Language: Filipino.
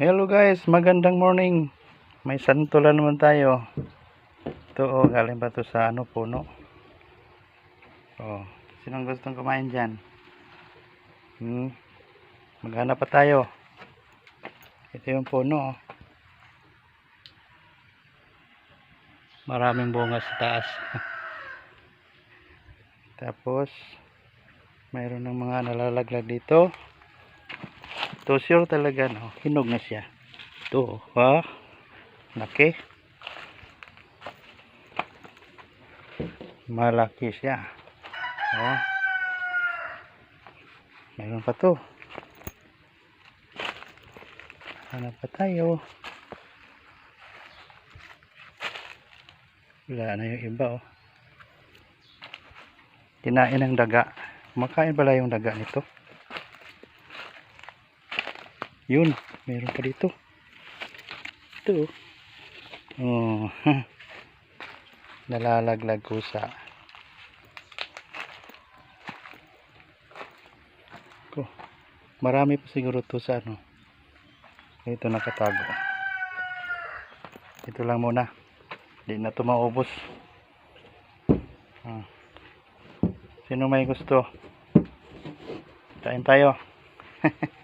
Hello guys, magandang morning. May santulan naman tayo. Ito oh, galing pa to sa ano puno. Oh, sinong gustong kumain diyan? Hmm. Maghanap pa tayo. Ito yung puno. oh. Maraming bunga sa taas. Tapos mayroon ng mga nalalaglag dito. Ito sure talaga no. Hinog na siya. Ito, ha? Laki. Malaki siya. Oh. Mayroon pa to. Hanap pa tayo. Wala na yung iba oh. Kinain ng daga. Kumakain pala yung daga nito. Yun, meron pa dito. Ito. Oh. Oh. Nalalaglag kusa. Ko. Marami pa siguro to sa ano. Ito nakatago. Ito lang muna. Hindi na to maubos. Ah. Sino may gusto? Kain tayo.